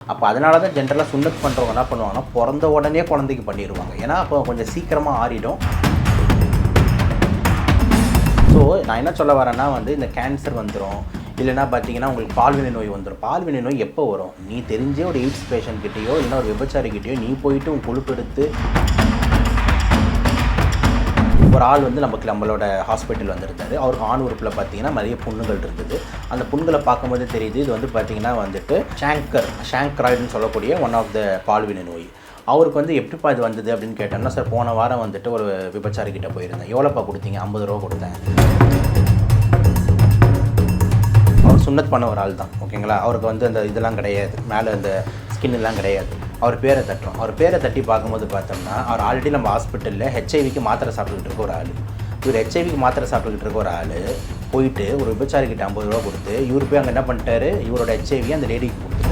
அப்போ அதனால தான் ஜென்ரலாக சுண்ணத் பண்ணுறவங்க என்ன பண்ணுவாங்கன்னா பிறந்த உடனே குழந்தைக்கு பண்ணிடுவாங்க ஏன்னா அப்போ கொஞ்சம் சீக்கிரமாக ஆறிடும். ஸோ நான் என்ன சொல்ல வரேன்னா வந்து இந்த கேன்சர் வந்துடும் இல்லைன்னா பார்த்தீங்கன்னா உங்களுக்கு பால்வினை நோய் வந்துடும் பால்வினை நோய் எப்போ வரும்? நீ தெரிஞ்சே ஒரு எய்ட்ஸ் பேஷண்ட் கிட்டேயோ இல்லைன்னா ஒரு விபச்சாரிக்கிட்டேயோ நீ போயிட்டு உன் கொழுப்பு எடுத்து ஒரு ஆள் வந்து நமக்கு நம்மளோட ஹாஸ்பிட்டல் வந்திருந்தாரு அவருக்கு ஆண் உறுப்பில் பார்த்தீங்கன்னா நிறைய புண்ணுகள் இருந்தது அந்த புண்களை பார்க்கும்போது தெரியுது இது வந்து பார்த்தீங்கன்னா வந்துட்டு ஷாங்கர் ஷாங்க்ராய்டுன்னு சொல்லக்கூடிய ஒன் ஆஃப் த பால்வின நோய். அவருக்கு வந்து எப்படிப்பா இது வந்தது அப்படின்னு கேட்டோம்னா சார் போன வாரம் வந்துட்டு ஒரு விபச்சாரிக்கிட்ட போயிருந்தேன். எவ்வளோப்பா கொடுத்தீங்க? ஐம்பது ரூபா கொடுத்தேன். அவர் சுண்ணத் பண்ண ஒரு ஆள் தான் ஓகேங்களா? அவருக்கு வந்து அந்த இதெல்லாம் கிடையாது. மேலே அந்த ஸ்கின் எல்லாம் கிடையாது. அவர் பேரை தட்டுறோம். அவர் பேரை தட்டி பார்க்கும்போது பார்த்தோம்னா அவர் ஆல்ரெடி நம்ம ஹாஸ்பிட்டலில் ஹெச்ஐவிக்கு மாத்திரை சாப்பிட்டுக்கிட்டு இருக்க ஒரு ஆள். இவர் ஹெச்ஐவிக்கு மாத்திரை சாப்பிட்டுக்கிட்டு இருக்க ஒரு ஆள். போயிட்டு ஒரு விபச்சாரிக்கிட்ட ஐம்பது ரூபா கொடுத்து இவர் போய் அங்கே என்ன பண்ணிட்டாரு? இவரோட ஹெச்ஐவி அந்த லேடிக்கு கொடுத்து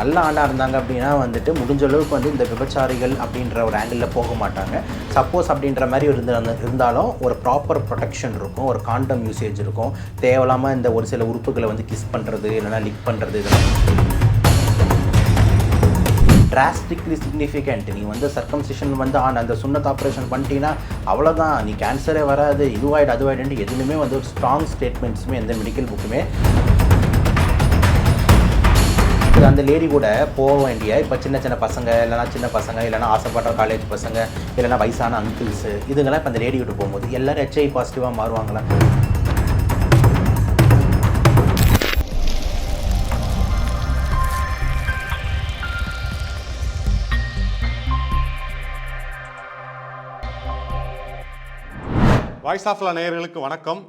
நல்ல ஆளாக இருந்தாங்க அப்படின்னா வந்துட்டு முடிஞ்ச அளவுக்கு வந்து இந்த விபச்சாரிகள் அப்படின்ற ஒரு ஆங்கிளில் போக மாட்டாங்க. சப்போஸ் அப்படின்ற மாதிரி இருந்த இருந்தாலும் ஒரு ப்ராப்பர் ப்ரொடெக்ஷன் இருக்கும் ஒரு காண்டம் யூசேஜ் இருக்கும். தேவையில்லாமல் இந்த ஒரு சில உறுப்புகளை வந்து கிஸ் பண்ணுறது இல்லைன்னா லிக் பண்ணுறது இதெல்லாம். டிராஸ்டிக்லி சிக்னிஃபிகண்ட் நீ வந்து சர்க்கம்சிஷன் வந்து ஆன் அந்த சுண்ணத் ஆப்ரேஷன் பண்ணிட்டீங்கன்னா அவ்வளோதான் நீ கேன்சரே வராது இதுவாயிடு அதுவாயிடுன்ட்டு எதுவுமே வந்து ஒரு ஸ்ட்ராங் ஸ்டேட்மெண்ட்ஸுமே எந்த மெடிக்கல் புக்குமே இது அந்த லேடி கூட போக வேண்டிய இப்போ சின்ன சின்ன பசங்க இல்லைனா சின்ன பசங்க இல்லைனா ஆசைப்படுற காலேஜ் பசங்க இல்லைனா வயசான அங்கிள்ஸு இதுங்கெல்லாம் இப்போ அந்த லேடி விட்டு போகும்போது எல்லோரும் ஹெச்ஐ பாசிட்டிவாக மாறுவாங்களா? வாய்ஸ் ஆஃப் நேயர்களுக்கு வணக்கம்.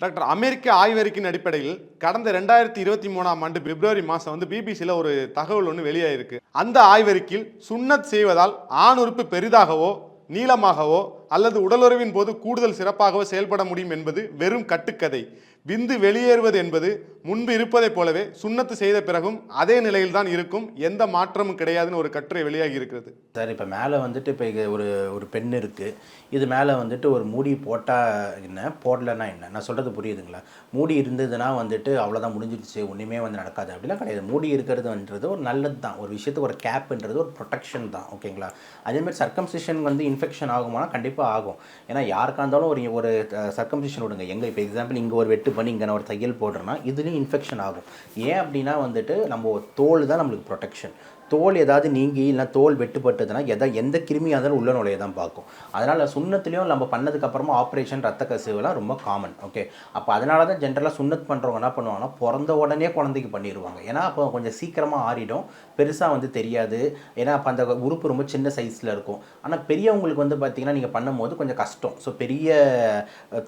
டாக்டர் அமெரிக்க ஆய்வறிக்கையின் அடிப்படையில் கடந்த ரெண்டாயிரத்தி இருபத்தி மூணாம் ஆண்டு பிப்ரவரி மாதம் வந்து பிபிசியில் ஒரு தகவல் ஒன்று வெளியாயிருக்கு. அந்த ஆய்வறிக்கையில் சுண்ணத் செய்வதால் ஆண் உறுப்பு பெரிதாகவோ நீளமாகவோ அல்லது உடலுறவின் போது கூடுதல் சிறப்பாகவோ செயல்பட முடியும் என்பது வெறும் கட்டுக்கதை. விந்து வெளியேறுவது என்பது முன்பு இருப்பதைப் போலவே சுண்ணத்து செய்த பிறகும் அதே நிலையில் தான் இருக்கும். எந்த மாற்றமும் கிடையாதுன்னு ஒரு கட்டுரை வெளியாகி இருக்கிறது. சார் இப்போ மேலே வந்துட்டு இப்போ இது ஒரு ஒரு பெண் இருக்குது இது மேலே வந்துட்டு ஒரு மூடி போட்டால் என்ன போடலைன்னா என்ன? நான் சொல்கிறது புரியுதுங்களா? மூடி இருந்ததுன்னா வந்துட்டு அவ்வளோதான் முடிஞ்சிருச்சு ஒன்றுமே வந்து நடக்காது. அப்படிலாம் கிடையாது. மூடி இருக்கிறதுன்றது ஒரு நல்லது தான் ஒரு விஷயத்துக்கு ஒரு கேப்ன்றது ஒரு ப்ரொடெக்ஷன் தான். ஓகேங்களா? அதேமாதிரி சர்க்கம்சிஷன் வந்து இன்ஃபெக்ஷன் ஆகுமானா கண்டிப்பாக ஆகும். ஏன்னா யாருக்காக இருந்தாலும் ஒரு ஒரு சர்க்கம்சிஷன் விடுங்க. எங்கே இப்போ எக்ஸாம்பிள் இங்கே ஒரு வெட்டு பண்ணி இங்கே நான் ஒரு தையல் போடுறேன்னா இதுலேயும் இன்ஃபெக்ஷன் ஆகும். ஏன் அப்படின்னா வந்துட்டு நம்ம தோல் தான் நம்மளுக்கு ப்ரொடெக்ஷன் தோல் ஏதாவது நீங்கி இல்லைனா தோல் வெட்டுப்பட்டதுன்னா எதா எந்த கிருமியாக இருந்தாலும் உள்ள நுழைய தான் பார்க்கும். அதனால் சுண்ணத்துலேயும் நம்ம பண்ணதுக்கப்புறமா ஆப்ரேஷன் ரத்த கசிவுலாம் ரொம்ப காமன் ஓகே அப்போ அதனால தான் ஜென்ரலாக சுண்ணத் பண்ணுறவங்க என்ன பண்ணுவாங்கன்னா பிறந்த உடனே குழந்தைக்கு பண்ணிடுவாங்க ஏன்னா அப்போ கொஞ்சம் சீக்கிரமாக ஆறிடும். பெருசாக வந்து தெரியாது. ஏன்னா அப்போ அந்த உறுப்பு ரொம்ப சின்ன சைஸில் இருக்கும். ஆனால் பெரியவங்களுக்கு வந்து பார்த்திங்கன்னா நீங்கள் பண்ணும்போது கொஞ்சம் கஷ்டம். ஸோ பெரிய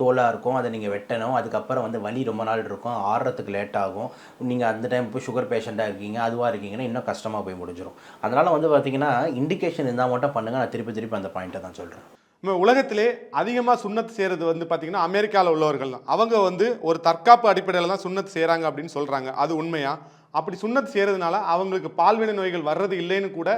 தோலாக இருக்கும். அதை நீங்கள் வெட்டணும். அதுக்கப்புறம் வந்து வலி ரொம்ப நாள் இருக்கும். ஆடுறதுக்கு லேட் ஆகும். நீங்கள் அந்த டைம் இப்போ சுகர் பேஷண்ட்டாக இருக்கீங்க அதுவாக இருக்கீங்கன்னா இன்னும் கஷ்டமாக போய் முடிஞ்சிடும் அதனால் வந்து பார்த்திங்கன்னா இண்டிகேஷன் இருந்தால் மட்டும் பண்ணுங்கள் நான் திருப்பி திருப்பி அந்த பாயிண்ட்டை தான் சொல்கிறேன் நம்ம உலகத்திலே அதிகமாக சுண்ணத்து செய்கிறது வந்து பார்த்திங்கன்னா அமெரிக்காவில் உள்ளவர்கள் தான். அவங்க வந்து ஒரு தற்காப்பு அடிப்படையில் தான் சுண்ணத்து செய்கிறாங்க அப்படின்னு சொல்கிறாங்க அது உண்மையாக அப்படி சுண்ணத்து செய்கிறதுனால அவங்களுக்கு பால்வினை நோய்கள் வர்றது இல்லைன்னு கூட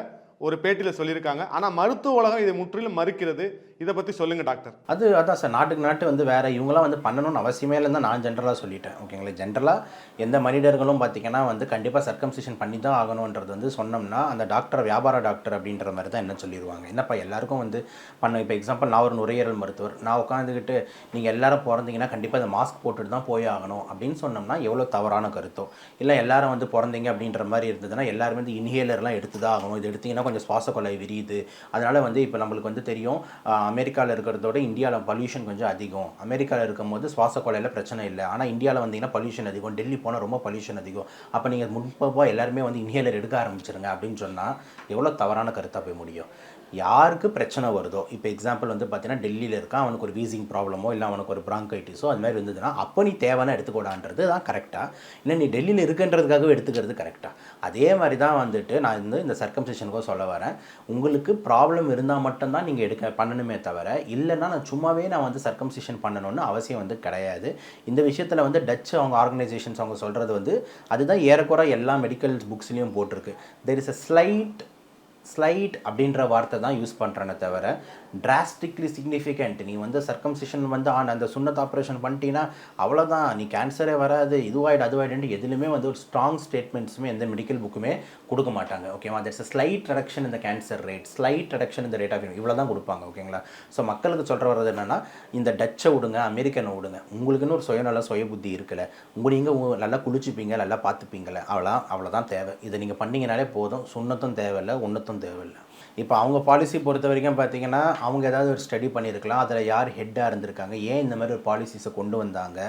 ஒரு பேட்டியில் சொல்லியிருக்காங்க. ஆனால் மருத்துவ உலகம் இதை முற்றிலும் மறுக்கிறது. இதை பற்றி சொல்லுங்கள் டாக்டர். அது அதான் சார் நாட்டுக்கு நாட்டு வந்து வேறு இவங்களாம் வந்து பண்ணணும்னு அவசியமே இல்லைன்னு நான் ஜென்ரலாக சொல்லிட்டேன். ஓகேங்களா ஜென்ரலாக எந்த மனிதர்களும் பார்த்தீங்கன்னா வந்து கண்டிப்பாக சர்க்கம்சிஷன் பண்ணி தான் ஆகணுன்றது வந்து சொன்னோம்னா அந்த டாக்டர் வியாபார டாக்டர் அப்படின்ற மாதிரி தான் என்ன சொல்லிடுவாங்க என்னப்பா எல்லாருக்கும் வந்து பண்ண இப்போ எக்ஸாம்பிள் நான் ஒரு நுரையீரல் மருத்துவர். நான் உட்காந்துக்கிட்டு நீங்கள் எல்லாரும் பிறந்தீங்கன்னா கண்டிப்பாக இந்த மாஸ்க் போட்டுட்டு தான் போய் ஆகணும் அப்படின்னு சொன்னோம்னா எவ்வளோ தவறான கருத்தோ? இல்லை எல்லாரும் வந்து பிறந்தீங்க அப்படின்ற மாதிரி இருந்ததுன்னா எல்லாருமே வந்து இன்ஹேலர்லாம் எடுத்து தான் ஆகணும். இது எடுத்தீங்கன்னா கொஞ்சம் சுவாச கொலை விரியுது. அதனால் வந்து இப்போ நம்மளுக்கு வந்து தெரியும் அமெரிக்காவில் இருக்கிறதோட இந்தியாவில் பொல்யூஷன் கொஞ்சம் அதிகம். அமெரிக்காவில் இருக்கும்போது சுவாச கொலையில் பிரச்சனை இல்லை. ஆனால் இந்தியாவில் வந்தீங்கன்னா பொல்யூஷன் அதிகம். டெல்லி போனால் ரொம்ப பொல்யூஷன் அதிகம். அப்போ நீங்கள் முன்பப்போ எல்லாருமே வந்து இன்ஹேலர் எடுக்க ஆரம்பிச்சிருங்க அப்படின்னு சொன்னால் எவ்வளோ தவறான கருத்தாக போய் முடியும். யாருக்கு பிரச்சனை வருதோ இப்போ எக்ஸாம்பிள் வந்து பார்த்தீங்கன்னா டெல்லியில் இருக்கான் அவனுக்கு ஒரு வீசிங் ப்ராப்ளமோ இல்லை அவனுக்கு ஒரு ப்ராங்கைட்டிஸோ அது மாதிரி இருந்ததுன்னா அப்போ நீ தேவைன்னா எடுத்துக்கூடான்றது தான் கரெக்டாக இல்லை நீ டெல்லியில் இருக்குன்றதுக்காகவே எடுத்துக்கிறது கரெக்டாக அதே மாதிரி தான் வந்துட்டு நான் வந்து இந்த சர்க்கம்சேஷனுக்கோ சொல்ல வரேன். உங்களுக்கு ப்ராப்ளம் இருந்தால் மட்டும்தான் நீங்கள் எடுக்க பண்ணணுமே தவிர இல்லைன்னா நான் சும்மாவே நான் வந்து சர்க்கம்சிஷன் பண்ணணும்னு அவசியம் வந்து கிடையாது. இந்த விஷயத்தில் வந்து டச் அவங்க ஆர்கனைசேஷன்ஸ் அவங்க சொல்கிறது வந்து அதுதான் ஏறக்குறை எல்லா மெடிக்கல் புக்ஸ்லேயும் போட்டிருக்கு. There is a slight slight அப்படின்ற வார்த்தை தான் யூஸ் பண்ணுறேனே தவிர டிராஸ்டிக்லி சிக்னிஃபிகண்ட் நீ வந்து சர்க்கம்சிஷன் வந்து ஆன் அந்த சுண்ணத் ஆப்ரேஷன் பண்ணிட்டீங்கன்னா அவ்வளோதான் நீ கேன்சரே வராது இதுவாயிடு அதுவாயிடுன்ட்டு எதுலையுமே வந்து ஒரு ஸ்ட்ராங் ஸ்டேட்மெண்ட்ஸுமே எந்த மெடிக்கல் புக்குமே கொடுக்க மாட்டாங்க. ஓகேவா தட்ஸ் ஸ்லைட் ரெடக்ஷன் இந்த கேன்சர் ரேட் ஸ்லைட் ரெடக்ஷன் இந்த ரேட் ஆஃப் இவ்வளோ தான் கொடுப்பாங்க ஓகேங்களா ஸோ மக்களுக்கு சொல்கிற வர்றது என்னன்னா இந்த டச்சை விடுங்க அமெரிக்கனை விடுங்க. உங்களுக்குன்னு ஒரு சுயநல சுய புத்தி இருக்கல உங்கள் நீங்கள் நல்லா குளிச்சுப்பீங்க நல்லா பார்த்துப்பீங்களே அவ்வளோ அவ்வளோதான் தேவை. இதை நீங்கள் பண்ணிங்கனாலே போதும். சுண்ணத்தும் தேவையில்லை ஒன்றத்தும் தேவையில்லை. இப்போ அவங்க பாலிசி பொறுத்த வரைக்கும் பார்த்தீங்கன்னா அவங்க ஏதாவது ஒரு ஸ்டடி பண்ணியிருக்கலாம். அதில் யார் ஹெட்டாக இருந்திருக்காங்க? ஏன் இந்த மாதிரி ஒரு பாலிசிஸை கொண்டு வந்தாங்க?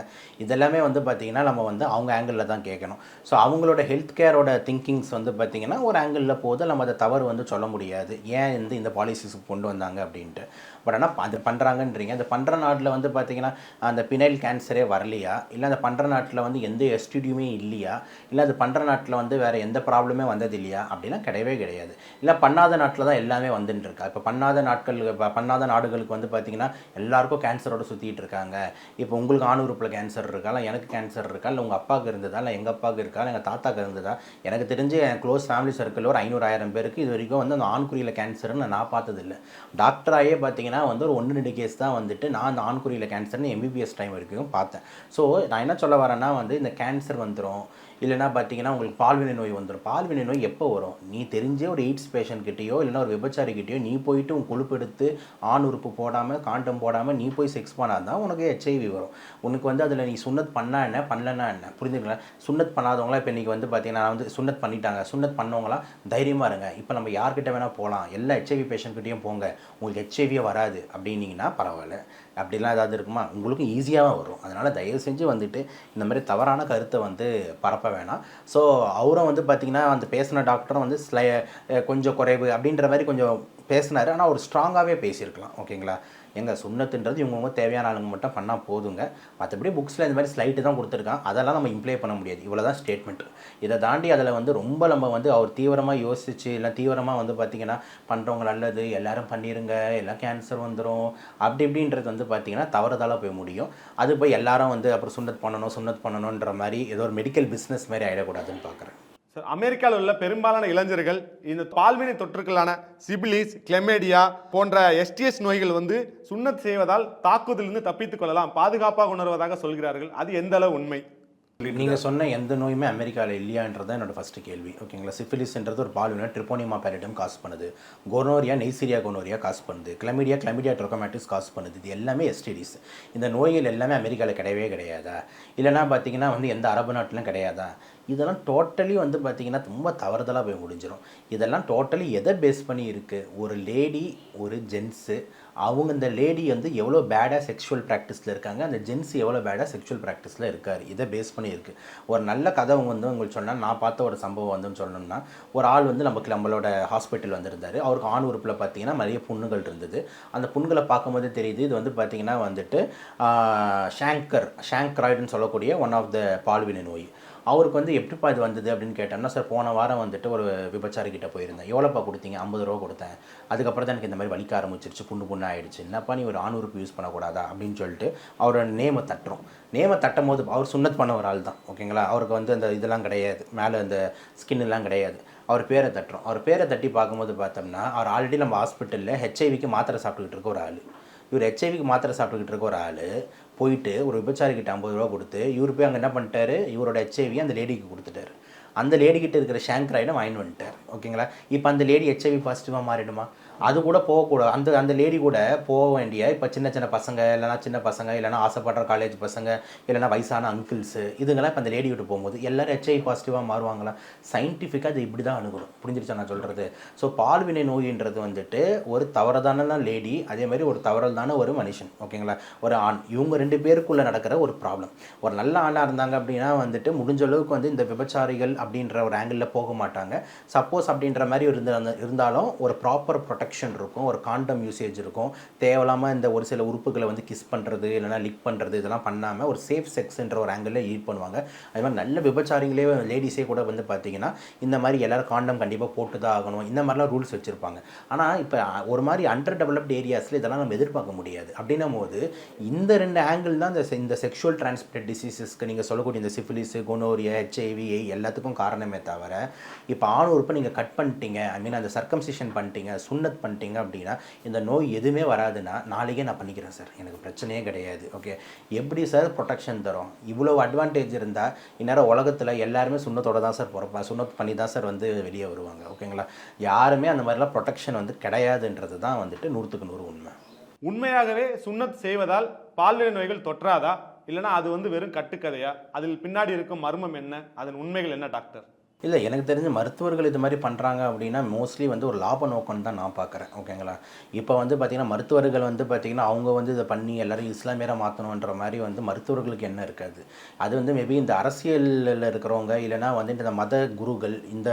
இதெல்லாமே வந்து பார்த்திங்கன்னா நம்ம வந்து அவங்க ஆங்கிளில் தான் கேட்கணும் ஸோ அவங்களோட ஹெல்த் கேரோட திங்கிங்ஸ் வந்து பார்த்திங்கன்னா ஒரு ஆங்கிளில் போதும் நம்ம அதை தவறு வந்து சொல்ல முடியாது. ஏன் வந்து இந்த பாலிசிஸ் கொண்டு வந்தாங்க அப்படின்ட்டு. பட் ஆனால் அது பண்ணுறாங்கன்றீங்க அந்த பண்ணுற நாட்டில் வந்து பார்த்திங்கன்னா அந்த பினைல் கேன்சரே வரலையா? இல்லை அந்த பண்ணுற நாட்டில் வந்து எந்த எஸ்டிடியுமே இல்லையா? இல்லை அது பண்ணுற நாட்டில் வந்து வேறு எந்த ப்ராப்ளமே வந்தது இல்லையா அப்படின்னா கிடையவே கிடையாது. இல்லை பண்ணாத நாட்டில் தான் எல்லாமே வந்துட்டு இருக்கா இப்போ பண்ணாத நாட்கள் இப்போ பண்ணாத நாடுகளுக்கு வந்து பார்த்திங்கன்னா எல்லாருக்கும் கேன்சரோடு சுற்றிட்டு இருக்காங்க. இப்போ உங்களுக்கு ஆணுறுப்பில் கேன்சர் இருக்கா? இல்லை எனக்கு கேன்சர் இருக்கா? இல்லை உங்கள் அப்பாவுக்கு இருந்ததா? இல்லை எங்கள் அப்பாவுக்கு இருக்கா? இல்லை எங்கள் தாத்தாவுக்கு இருந்ததா? எனக்கு தெரிஞ்சு என் க்ளோஸ் ஃபேமிலி சர்க்கிளில் ஒரு ஐநூறாயிரம் பேருக்கு இது வரைக்கும் வந்து அந்த ஆண்குறியில் கேன்சர்னு நான் பார்த்ததில்ல. டாக்டராகவே பார்த்தீங்கன்னா வந்து ஒரு ஒன்று ரெண்டு கேஸ் தான் வந்துட்டு நான் அந்த ஆண்குறியில் கேன்சர்னு எம்பிபிஎஸ் டைம் வரைக்கும் பார்த்தேன். ஸோ நான் என்ன சொல்ல வரேன்னா வந்து இந்த கேன்சர் வந்துடும் இல்லைனா பார்த்தீங்கன்னா உங்களுக்கு பால்வினை நோய் வந்துடும் பால்வினை நோய் எப்போ வரும்? நீ தெரிஞ்சே ஒரு எய்ட்ஸ் பேஷண்ட்கிட்டயோ இல்லைனா ஒரு விபச்சாரிக்கிட்டேயோ நீ போயிட்டு உன் கொழுப்பு எடுத்து ஆண் உறுப்பு போடாமல் காண்டம் போடாமல் நீ போய் செக்ஸ் பண்ணாதான் தான் உனக்கு ஹெச்ஐவி வரும். உனக்கு வந்து அதில் நீ சுண்ணத் பண்ணால் என்ன? பண்ணலனா என்ன? புரிஞ்சுக்கல? சுண்ணத் பண்ணாதவங்களாம் இப்போ இன்றைக்கி வந்து பார்த்தீங்கன்னா நான் வந்து சுண்ணத் பண்ணிட்டாங்க. சுண்ணத் பண்ணவங்களாம் தைரியமாக இருங்க. இப்போ நம்ம யார்கிட்ட வேணால் போகலாம் எல்லா ஹெச்ஐவி பேஷண்ட்கிட்டையும் போங்க. உங்களுக்கு ஹெச்ஐவியே வராது. அப்படின்னீங்கன்னா பரவாயில்ல. அப்படிலாம் ஏதாவது இருக்குமா? உங்களுக்கும் ஈஸியாக வரும். அதனால் தயவு செஞ்சு வந்துட்டு இந்த மாதிரி தவறான கருத்தை வந்து பரப்ப வேணாம். ஸோ அவரும் வந்து பார்த்திங்கன்னா அந்த பேசின டாக்டரும் வந்து ஸ்லை கொஞ்சம் குறைவு அப்படின்ற மாதிரி கொஞ்சம் பேசினார். ஆனால் ஒரு ஸ்ட்ராங்காகவே பேசியிருக்கலாம். ஓகேங்களா? எங்கள் சுண்ணத்துன்றது இவங்கவுங்க தேவையான ஆளுங்க மட்டும் பண்ணால் போதுங்க. மற்றபடி புக்ஸில் இந்த மாதிரி ஸ்லைட்டு தான் கொடுத்துருக்கான் அதெல்லாம் நம்ம இம்ப்ளை பண்ண முடியாது. இவ்வளோ தான் ஸ்டேட்மெண்ட் இதை தாண்டி அதில் வந்து ரொம்ப நம்ம வந்து அவர் தீவிரமாக யோசிச்சு இல்லை தீவிரமாக வந்து பார்த்திங்கன்னா பண்ணுறவங்க நல்லது எல்லோரும் பண்ணிருங்க எல்லாம் கேன்சர் வந்துடும் அப்படி இப்படின்றது வந்து பார்த்திங்கன்னா தவறுதலாக போய் முடியும். அது போய் எல்லாரும் வந்து அப்புறம் சுண்ணத் பண்ணணும் சுண்ணத் பண்ணணுன்ற மாதிரி ஏதோ ஒரு மெடிக்கல் பிஸ்னஸ் மாதிரி ஆகிடக்கூடாதுன்னு பார்க்குறேன் அமெரிக்காவில் உள்ள பெரும்பாலான இளைஞர்கள் இந்த பால்வினை தொற்றுக்களான சிபிலிஸ் கிளெமேடியா போன்ற எஸ்டிஎஸ் நோய்கள் வந்து சுண்ணத் செய்வதால் தாக்குதலிருந்து தப்பித்துக் கொள்ளலாம் பாதுகாப்பாக உணர்வதாக சொல்கிறார்கள். அது எந்த அளவு உண்மை? நீங்கள் சொன்ன எந்த நோயுமே அமெரிக்காவில் இல்லையான்றது என்னோட ஃபஸ்ட்டு கேள்வி. ஓகேங்களா? சிஃபிலிஸ்ன்றது ஒரு பாலுனா ட்ரிப்போனிமா பேரிடம் காசு பண்ணுது. கோனோரியா நெய்சீரியா கோனோரியா காசு பண்ணுது. கிளமிடியா கிளமிடியா ட்ரோகமேட்டிஸ் காசு பண்ணுது. இது எல்லாமே எஸ்டிடிஸ் இந்த நோய்கள் எல்லாமே அமெரிக்காவில் கிடையவே கிடையாதா? இல்லைனா பார்த்தீங்கன்னா வந்து எந்த அரபு நாட்டிலும் கிடையாதா? இதெல்லாம் டோட்டலி வந்து பார்த்திங்கன்னா ரொம்ப தவறுதலாக போய் முடிஞ்சிடும் இதெல்லாம் டோட்டலி எதை பேஸ் பண்ணி இருக்குது ஒரு லேடி ஒரு ஜென்ஸு அவங்க இந்த லேடி வந்து எவ்வளோ பேடாக செக்ஷுவல் ப்ராக்டிஸில் இருக்காங்க அந்த ஜென்ஸ் எவ்வளோ பேடாக செக்ஷுவல் ப்ராக்டிஸில் இருக்கார். இதை பேஸ் பண்ணி இருக்குது ஒரு நல்ல கதை அவங்க வந்து உங்களுக்கு சொன்னால் நான் பார்த்த ஒரு சம்பவம் வந்துன்னு சொல்லணும்னா ஒரு ஆள் வந்து நமக்கு நம்மளோட ஹாஸ்பிட்டல் வந்திருந்தார். அவருக்கு ஆண் உறுப்பில் பார்த்தீங்கன்னா நிறைய புண்ணுகள் இருந்தது. அந்த புண்களை பார்க்கும்போது தெரியுது இது வந்து பார்த்தீங்கன்னா வந்துட்டு ஷாங்கர் ஷாங்க்ராய்டுன்னு சொல்லக்கூடிய ஒன் ஆஃப் த பால்வினை நோய். அவருக்கு வந்து எப்படிப்பா இது வந்தது அப்படின்னு கேட்டோம்னா சார் போன வாரம் வந்துட்டு ஒரு விபச்சாரிக்கிட்ட போயிருந்தேன். எவ்வளோப்பா கொடுத்தீங்க? ஐம்பது ரூபா கொடுத்தேன். அதுக்கப்புறம் தான் எனக்கு இந்த மாதிரி வலிக்க ஆரம்பிச்சிருச்சு புண்ணு புண்ணு. ஆயிடுச்சு என்னப்பா நீ ஒரு ஆணுறுப்பு யூஸ் பண்ணக்கூடாதா? அப்படின்னு சொல்லிட்டு அவரோட நேமை தட்டுறோம். நேமை தட்டும் போது அவர் சுண்ணத் பண்ண ஒரு ஆள் தான் ஓகேங்களா? அவருக்கு வந்து அந்த இதெல்லாம் கிடையாது. மேலே அந்த ஸ்கின் கிடையாது. அவர் பேரை தட்டுறோம். அவர் பேரை தட்டி பார்க்கும்போது பார்த்தோம்னா அவர் ஆல்ரெடி நம்ம ஹாஸ்பிட்டலில் ஹெச்ஐவிக்கு மாத்திரை சாப்பிட்டுக்கிட்டு இருக்க ஒரு ஆள். இவர் ஹெச்ஐவிக்கு மாத்திரை சாப்பிட்டுக்கிட்டு இருக்க ஒரு ஆள். போயிட்டு ஒரு விபச்சாரிக்கிட்ட ஐம்பது ரூபா கொடுத்து இவர் போய் அங்கே என்ன பண்ணிட்டாரு? இவரோட ஹெச்ஐவி அந்த லேடிக்கு கொடுத்துட்டாரு. அந்த லேடி இருக்கிற ஷாங்க்ராய்டை வாங்கிட்டு வந்துட்டார். ஓகேங்களா? இப்போ அந்த லேடி ஹெச்ஐவி பாசிட்டிவாக மாறிடுமா? அது கூட போகக்கூடாது. அந்த அந்த லேடி கூட போக வேண்டிய இப்போ சின்ன சின்ன பசங்க இல்லைனா சின்ன பசங்க இல்லைனா ஆசைப்படுற காலேஜ் பசங்க இல்லைனா வயசான அங்கிள்ஸு இதுங்கெல்லாம் இப்போ அந்த லேடி விட்டு போகும்போது எல்லோரும் ஹெச்ஐ பாசிட்டிவாக மாறுவாங்களா? சயின்டிஃபிக்காக அது இப்படி தான் அணுகணும். புரிஞ்சிருச்சா நான் சொல்கிறது ஸோ பால்வினை நோயின்றது வந்துட்டு ஒரு தவறுதான லேடி அதே மாதிரி ஒரு தானே ஒரு மனுஷன். ஓகேங்களா? ஒரு ஆண். இவங்க ரெண்டு பேருக்குள்ளே நடக்கிற ஒரு ப்ராப்ளம் ஒரு நல்ல ஆணாக இருந்தாங்க அப்படின்னா வந்துட்டு முடிஞ்ச அளவுக்கு வந்து இந்த விபச்சாரிகள் அப்படின்ற ஒரு ஆங்கிளில் போக மாட்டாங்க. சப்போஸ் அப்படின்ற மாதிரி இருந்த இருந்தாலும் ஒரு ப்ராப்பர் ப்ரொடெக்ஷன் ப்ரொடெக்ஷன் இருக்கும் ஒரு காண்டம் யூசேஜ் இருக்கும். தேவையில்லாமல் இந்த ஒரு சில உறுப்புகளை வந்து கிஸ் பண்ணுறது இல்லைனா லிக் பண்ணுறது இதெல்லாம் பண்ணாமல் ஒரு சேஃப் செக்ஸ்ன்ற ஒரு ஆங்கிளில் ஈட் பண்ணுவாங்க. அது மாதிரி நல்ல விபச்சாரிங்களே லேடிஸே கூட வந்து பார்த்தீங்கன்னா இந்த மாதிரி எல்லோரும் காண்டம் கண்டிப்பாக போட்டு தான் ஆகணும். இந்த மாதிரிலாம் ரூல்ஸ் வச்சுருப்பாங்க. ஆனால் இப்போ ஒரு மாதிரி அண்டர் டெவலப்டு ஏரியாஸில் இதெல்லாம் நம்ம எதிர்பார்க்க முடியாது. அப்படின்னும் போது இந்த ரெண்டு ஆங்கிள் தான் இந்த இந்த செக்ஷுவல் டிரான்ஸ்மிட்டட் டிசீசஸ்க்கு நீங்கள் சொல்லக்கூடிய இந்த சிஃபிலிஸ் குனோரியா ஹெச்ஐவி எல்லாத்துக்கும் காரணமே தவிர இப்போ ஆண் உறுப்பை நீங்கள் கட் பண்ணிட்டீங்க. ஐ மீன் அந்த சர்க்கம்சிஷன் பண்ணிட்டீங்க. சுண்ணத் பண்ணிட்டீங்க அப்படின்னா இந்த நோய் எதுவுமே வராதுன்னா நாளைக்கே நான் பண்ணிக்கிறேன் சார். எனக்கு பிரச்சனையே கிடையாது ஓகே எப்படி சார் ப்ரொடெக்ஷன் தரும்? இவ்வளோ அட்வான்டேஜ் இருந்தால் இந்நேரம் உலகத்தில் எல்லாருமே சுண்ணத்தோட தான் சார் பிறப்பா சுண்ணத் பண்ணி தான் சார் வந்து வெளியே வருவாங்க ஓகேங்களா யாருமே அந்த மாதிரிலாம் ப்ரொடெக்ஷன் வந்து கிடையாதுன்றது தான் வந்துட்டு நூற்றுக்கு நூறு உண்மை. உண்மையாகவே சுண்ணத் செய்வதால் பால்வினை நோய்கள் தொற்றாதா? இல்லைனா அது வந்து வெறும் கட்டுக்கதையா? அதில் பின்னாடி இருக்கும் மர்மம் என்ன? அதன் உண்மைகள் என்ன டாக்டர்? இல்லை எனக்கு தெரிஞ்ச மருத்துவர்கள் இது மாதிரி பண்ணுறாங்க அப்படின்னா மோஸ்ட்லி வந்து ஒரு லாப நோக்கம் தான் நான் பார்க்குறேன் ஓகேங்களா இப்போ வந்து பார்த்திங்கன்னா மருத்துவர்கள் வந்து பார்த்திங்கன்னா அவங்க வந்து இதை பண்ணி எல்லோரும் இஸ்லாமியராக மாற்றணுன்ற மாதிரி வந்து மருத்துவர்களுக்கு என்ன இருக்காது. அது வந்து மேபி இந்த அரசியலில் இருக்கிறவங்க இல்லைனா வந்து இந்த மத குருகள் இந்த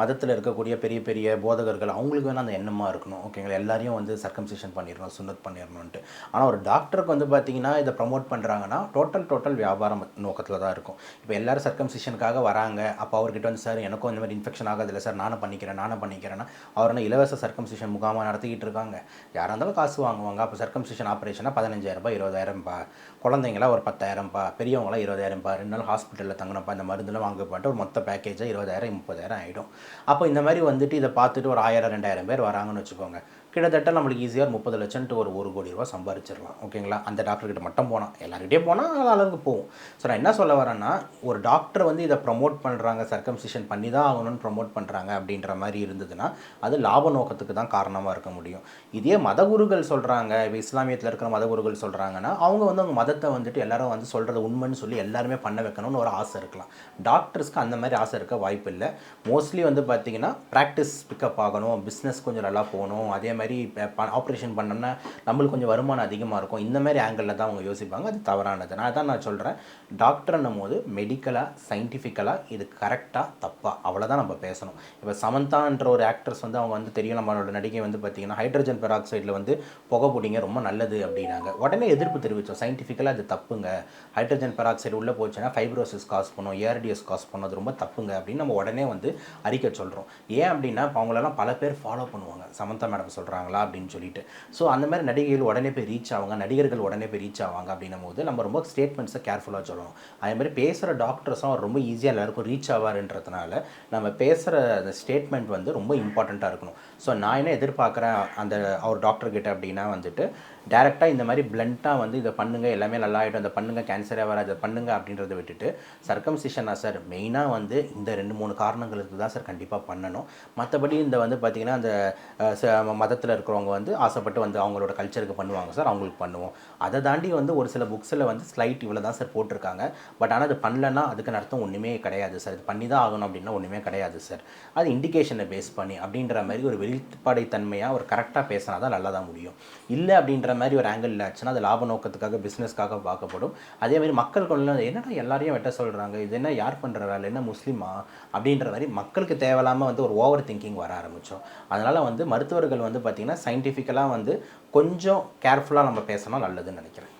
மதத்தில் இருக்கக்கூடிய பெரிய பெரிய போதகர்கள் அவங்களுக்கு வேணால் அந்த எண்ணமாக இருக்கணும் ஓகேங்களா எல்லாரையும் வந்து சர்க்கம்சேஷன் பண்ணிடணும் சுண்ணத் பண்ணிடணுன்ட்டு ஆனால் ஒரு டாக்டருக்கு வந்து பார்த்திங்கன்னா இதை ப்ரமோட் பண்ணுறாங்கன்னா டோட்டல் டோட்டல் வியாபாரம் நோக்கத்தில் தான் இருக்கும். இப்போ எல்லோரும் சர்க்கம்சேஷனுக்காக வராங்க அப்போ அவர்கிட்ட வந்து சார் எனக்கும் இந்த மாதிரி இன்ஃபெக்ஷன் ஆகாதில்ல சார். நானும் பண்ணிக்கிறேன் நானும் பண்ணிக்கிறேன்னா அவர் என்ன இலவச சர்க்கம்சிஷன் முகாமாக நடத்திக்கிட்டு இருக்காங்க. யாராக இருந்தாலும் காசு வாங்குவாங்க. அப்போ சர்க்கம்சிஷன் ஆப்ரேஷனாக பதினஞ்சாயிரரூபா இருபதாயிரம்ப்பா குழந்தைங்களாம் ஒரு பத்தாயிரம்ப்பா பெரியவங்களாம் இருபதாயிரம்ப்பா ரெண்டு நாள் ஹாஸ்பிட்டலில் தங்கினப்பா இந்த மருந்துலாம் வாங்கப்பட்டு ஒரு மொத்த பேக்கேஜாக இருபதாயிரம் முப்பதாயிரம் ஆகிடும் அப்போ இந்த மாதிரி வந்துட்டு இதை பார்த்துட்டு ஒரு ஆயிரம் ரெண்டாயிரம் பேர் வராங்கன்னு வச்சுக்கோங்க. கிட்டத்தட்ட நம்மளுக்கு ஈஸியாக ஒரு முப்பது லட்சம்ட்டு ஒரு ஒரு கோடி ரூபா சம்பாரிச்சிடலாம். ஓகேங்களா அந்த டாக்டர்கிட்ட மட்டும் போனால் எல்லாருக்கிட்டே போனால் அளவுக்கு போகும். ஸோ நான் என்ன சொல்ல வரேன்னா ஒரு டாக்டர் வந்து இதை ப்ரமோட் பண்ணுறாங்க சர்க்கம்சிஷன் பண்ணி தான் ஆகணும்னு ப்ரமோட் பண்ணுறாங்க அப்படின்ற மாதிரி இருந்ததுன்னா அது லாப நோக்கத்துக்கு தான் காரணமாக இருக்க முடியும். இதே மதகுருகள் சொல்கிறாங்க இப்போ இஸ்லாமியத்தில் இருக்கிற மதகுருகள் சொல்கிறாங்கன்னா அவங்க வந்து அவங்க மதத்தை வந்துட்டு எல்லாரும் வந்து சொல்கிறது உண்மைன்னு சொல்லி எல்லாருமே பண்ண வைக்கணும்னு ஒரு ஆசை இருக்கலாம். டாக்டர்ஸ்க்கு அந்த மாதிரி ஆசை இருக்க வாய்ப்பு இல்லை. மோஸ்ட்லி வந்து பார்த்திங்கன்னா ப்ராக்டிஸ் பிக்கப் ஆகணும் பிஸ்னஸ் கொஞ்சம் நல்லா போகணும் அதே மாதிரி ஆப்ரேஷன் பண்ணோம்னா நம்மளுக்கு கொஞ்சம் வருமானம் அதிகமாக இருக்கும். இந்த மாதிரி ஆங்கிளில் தான் அவங்க யோசிப்பாங்க. அது தவறானது. நான் தான் நான் சொல்கிறேன் டாக்டர்னும் போது மெடிக்கலாக சயின்டிஃபிக்கலாக இது கரெக்டாக தப்பாக அவ்வளோதான் நம்ம பேசணும். இப்போ சமந்தான்ற ஒரு ஆக்ட்ரஸ் வந்து அவங்க வந்து தெரியும். நம்மளோட நடிகை வந்து பார்த்தீங்கன்னா ஹைட்ரஜன் பெராக்சைடில் வந்து புகை பிடிங்க ரொம்ப நல்லது அப்படின்னாங்க. உடனே எதிர்ப்பு தெரிவித்தோம் சயின்டிஃபிக்கலாக அது தப்புங்க. ஹைட்ரஜன் பெராக்சைடு உள்ளே போச்சுன்னா ஃபைப்ரோசிஸ் காஸ் பண்ணும் ஏஆர்டிஎஸ் காஸ் பண்ணும். அது ரொம்ப தப்புங்க அப்படின்னு நம்ம உடனே வந்து அறிக்கை சொல்கிறோம் ஏன் அப்படின்னா இப்போ அவங்களெல்லாம் பல பேர் ஃபாலோ பண்ணுவாங்க. சமந்தா மேடம் சொல்கிறாங்களா அப்படின்னு சொல்லிட்டு. ஸோ அந்த மாதிரி நடிகைகள் உடனே போய் ரீச் ஆவாங்க. நடிகர்கள் உடனே போய் ரீச் ஆவாங்க அப்படின்னும் போது நம்ம ரொம்ப ஸ்டேட்மெண்ட்ஸை கேர்ஃபுல்லாக சொல்லணும். அதே மாதிரி பேசுகிற டாக்டர்ஸும் அவர் ரொம்ப ஈஸியாக எல்லாருக்கும் ரீச் ஆவாருன்றதுனால நம்ம பேசுகிற அந்த ஸ்டேட்மெண்ட் வந்து ரொம்ப இம்பார்ட்டண்ட்டாக இருக்கணும். ஸோ நான் என்ன எதிர்பார்க்குறேன்? அந்த அவர் டாக்டர்கிட்ட அப்படின்னா வந்துட்டு டேரெக்டாக இந்த மாதிரி பிளண்ட்டாக வந்து இதை பண்ணுங்கள் எல்லாமே நல்லா ஆகிடும் அதை பண்ணுங்கள் கேன்சரே வராது அதை பண்ணுங்கள் அப்படின்றத விட்டுட்டு சர்க்கம்சிஷனா சார் மெயினாக வந்து இந்த ரெண்டு மூணு காரணங்களுக்கு தான் சார் கண்டிப்பாக பண்ணணும். மற்றபடி இந்த வந்து பார்த்திங்கன்னா அந்த மத மதத்தில் இருக்கிறவங்க வந்து ஆசைப்பட்டு வந்து அவங்களோட கல்ச்சருக்கு பண்ணுவாங்க சார். அவங்களுக்கு பண்ணுவோம். அதை தாண்டி வந்து ஒரு சில புக்ஸில் வந்து ஸ்லைட் இவ்வளோ தான் சார் போட்டிருக்காங்க. பட் ஆனால் அது பண்ணலன்னா அதுக்கு அர்த்தம் ஒன்றுமே கிடையாது சார். இது பண்ணி தான் ஆகணும் அப்படின்னா ஒன்றுமே கிடையாது சார். அது இண்டிகேஷனை பேஸ் பண்ணி அப்படின்ற மாதிரி ஒரு வெளிப்பாடை தன்மையாக ஒரு கரெக்டாக பேசினா தான் நல்லா தான் முடியும். இல்லை அப்படின்ற மாதிரி ஒரு ஆங்கிள் ஆச்சுன்னா அது லாப நோக்கத்துக்காக பிஸ்னஸ்க்காக பார்க்கப்படும். அதே மாதிரி மக்கள் கொள்ள என்னடா எல்லாரையும் வெட்ட சொல்கிறாங்க இது என்ன யார் பண்ணுற வேலை? என்ன முஸ்லீமா? அப்படின்ற மாதிரி மக்களுக்கு தேவையில்லாமல் வந்து ஒரு ஓவர் திங்கிங் வர ஆரம்பித்தோம் அதனால் வந்து மருத்துவர்கள் வந்து பார்த்திங்கன்னா சயின்டிஃபிக்கலாக வந்து கொஞ்சம் கேர்ஃபுல்லாக நம்ம பேசணும் நல்லதுன்னு நினைக்கிறேன்.